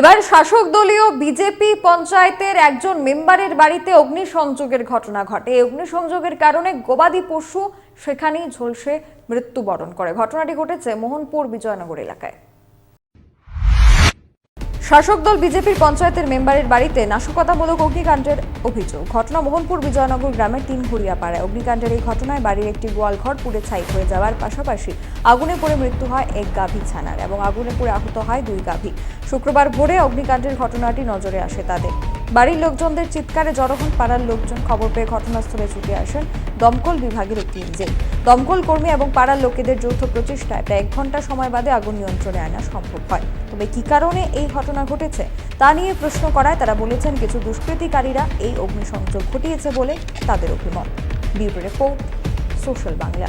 এবার শাসক দলীয় বিজেপি পঞ্চায়েতের একজন মেম্বারের বাড়িতে অগ্নিসংযোগের ঘটনা ঘটে। এই অগ্নিসংযোগের কারণে গবাদি পশু সেখানেই ঝলসে মৃত্যুবরণ করে। ঘটনাটি ঘটেছে মোহনপুর বিজয়নগর এলাকায়। শাসক দল বিজেপির পঞ্চায়েতের মেম্বারের বাড়িতে নাশকতামূলক অগ্নিকাণ্ডের অভিযোগ। ঘটনা মোহনপুর বিজয়নগর গ্রামের তিন পাড়ায় অগ্নিকাণ্ডের এই ঘটনায় বাড়ির একটি গোয়ালঘর পুড়ে ছাই হয়ে যাওয়ার পাশাপাশি আগুনে পড়ে মৃত্যু হয় এক গাভী ছানার এবং আগুনে পড়ে আহত হয় দুই গাভী। শুক্রবার ভোরে অগ্নিকাণ্ডের ঘটনাটি নজরে আসে তাদের। বাড়ির লোকজনদের চিৎকারে জড়ো হন পাড়ার লোকজন খবর পেয়ে ঘটনাস্থলে ছুটে আসেন দমকল বিভাগের একটি ইঞ্জিন। দমকল কর্মী এবং পাড়ার লোকেদের যৌথ প্রচেষ্টায় প্রায় এক ঘণ্টা সময় বাদে আগুন নিয়ন্ত্রণে আনা সম্ভব হয়। তবে কী কারণে এই ঘটনা ঘটেছে, তা নিয়ে প্রশ্ন করায় তারা বলেছেন কিছু দুষ্কৃতিকারীরা এই অগ্নিসংযোগ ঘটিয়েছে বলে তাদের অভিমত। Beauty report, social Bangla.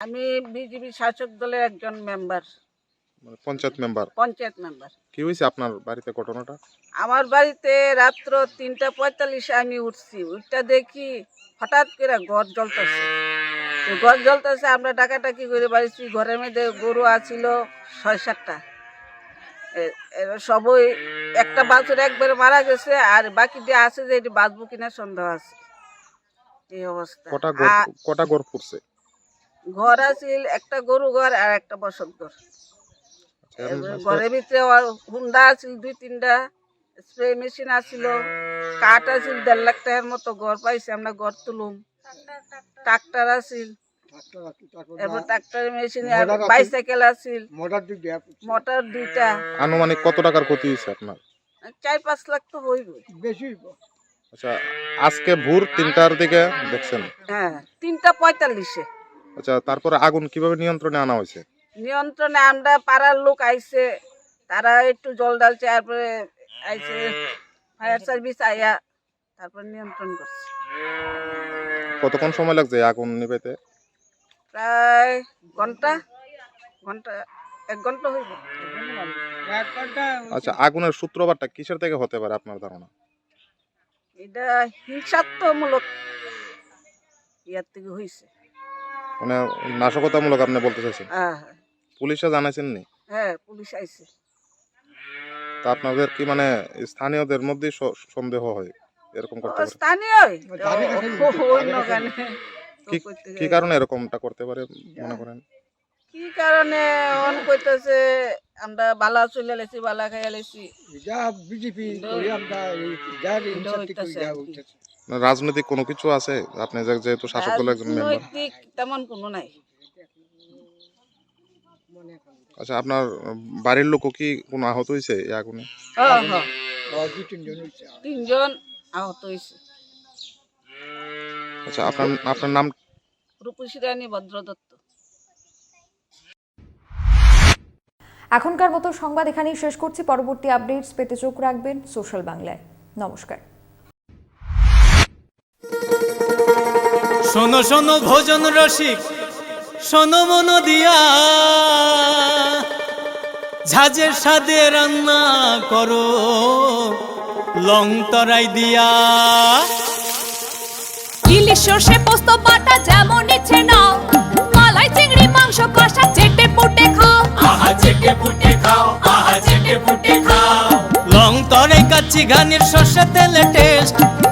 আমি বিজেপি শাসক দলের একজন মেম্বার। মানে পঞ্চায়েত মেম্বার পঞ্চায়েত মেম্বার কি হয়েছে আপনার বাড়িতে ঘটনাটা? আমার বাড়িতে রাত্র তিনটা পঁয়তাল্লিশে আমি উঠছি। উঠটা দেখি হঠাৎ করে ঘর জ্বলতেছে। ঘর জ্বলতেছে আমরা ডাকাটাকি করে বাড়িছি। ঘরের মধ্যে গরু আছিল ছয় সাতটা। সবই একটা বাছুর একবারে মারা গেছে আর বাকিটা আছে যে এটি বাঁচবো কিনা সন্দেহ আছে। এই অবস্থা। কটা ঘর কটা ঘর পুড়ছে? ঘর আছিল একটা গরু ঘর আর একটা বসত ঘর ঘরের ভিতরে হুন্ডা আছিল দুই তিনটা স্প্রে মেশিন আছিল কাঠ আছিল দেড় লাখ টাকার মতো ঘর পাইছি আমরা ঘর তুলুম। ট্রাক্টর আছিল এরপর ট্রাক্টর মেশিন বাইসাইকেল আছিল মোটর দুইটা। আনুমানিক কত টাকার ক্ষতি হয়েছে আপনার? চার পাঁচ লাখ তো হইব। আচ্ছা আজকে ভোর তিনটার দিকে দেখছেন? হ্যাঁ তিনটা পঁয়তাল্লিশে। আচ্ছা তারপরে আগুন কীভাবে নিয়ন্ত্রণে আনা হয়েছে? নিয়ন্ত্রণে আমরা পাড়ার লোক আইছে তারা একটু জল ডালছে তারপরে আইছে ফায়ার সার্ভিস আইয়া তারপর নিয়ন্ত্রণ করছে। কতক্ষণ সময় লাগছে আগুন নিবেতে প্রায় ঘণ্টা ঘণ্টা এক ঘণ্টা হইব। আচ্ছা আগুনের সূত্রপাতটা কিসের থেকে হতে পারে আপনার ধারণা? এটা হিংসাত্মমূলক ইয়ার থেকে হয়েছে মানে নাশকতামূলক আপনি বলতে চাইছেন? হ্যাঁ। পুলিশে জানাইছেন নি হ্যাঁ পুলিশ আইছে। তা আপনাদের কি মানে স্থানীয়দের মধ্যে সন্দেহ হয়? এরকম করতে পারে? স্থানীয় কি- কি কারণে এরকমটা করতে পারে মনে করেন? কি কারণে? অন কইতেছে আমরা বালা চলে লেছি বালা খাইয়া লেছি যা বিজেপি করি আমরা এই যার এটা ইনসাফ থেকে হইতাছে যা আর কি। হইতাছে। না, রাজনৈতিক কোনো কিছু আছে? আপনি যে- যেহেতু শাসক দলের একজন মেম্বার রাজনৈতিক তেমন কোনো নাই। আচ্ছা আপনার বাড়ির লোকও কি কোনো আহত হয়েছে এই আগুনে? হ্যাঁ হ্যাঁ। তিনজন আহত হয়েছে আচ্ছা আপনার আপনার নাম? রূপসী রানী ভদ্র দত্ত এখনকার মতো সংবাদ এখানেই শেষ করছি। পরবর্তী আপডেটস পেতে চোখ রাখবেন সোশ্যাল বাংলায়। নমস্কার। শোনো শোনো ভোজন রসিক। শোনো মন দিয়া। ঝাঁঝের সাদে রান্না করো লং তরাই দিয়া। ইলিশ সর্ষে পোস্ত বাটা যেমন ইচ্ছে নাও। মালাই চিংড়ি মাংস কষা চেটে পুটে খাও। আহা চেটে ফুটে খাও আহা চেটে ফুটে খাও। লং তরাই কাচ্চি ঘানির শস্য তেলে টেস্ট